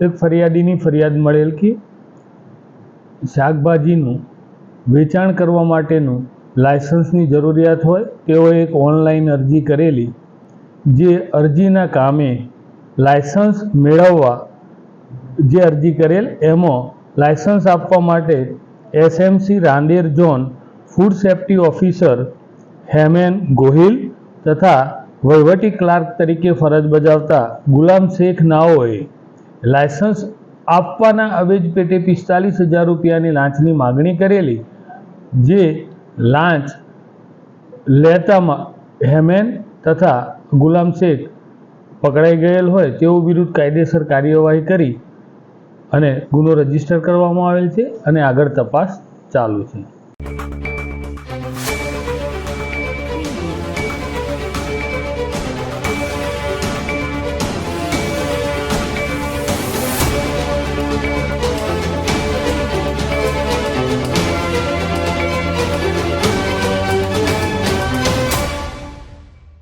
એક ફરિયાદીની ફરિયાદ મળેલ કે શાકભાજીનું વેચાણ કરવા માટેનું લાયસન્સની જરૂરિયાત હોય, તેઓએ એક ઓનલાઈન અરજી કરેલી, જે અરજીના કામે લાયસન્સ મેળવવા જે અરજી કરેલ, એમાં લાયસન્સ આપવા માટે SMC Rander zone food safety officer Hemen Gohil તથા વહીવટી ક્લાર્ક તરીકે ફરજ બજાવતા ગુલામ શેખ નાઓએ લાયસન્સ આપવાના અવેજ પેટે પિસ્તાલીસ હજાર રૂપિયાની લાંચની માગણી કરેલી, જે લાંચ લેતામાં હેમેન તથા ગુલામ શેખ પકડાઈ ગયેલ હોય તેઓ વિરુદ્ધ કાયદેસર કાર્યવાહી કરી અને ગુનો રજિસ્ટર કરવામાં આવેલ છે અને આગળ તપાસ ચાલુ છે.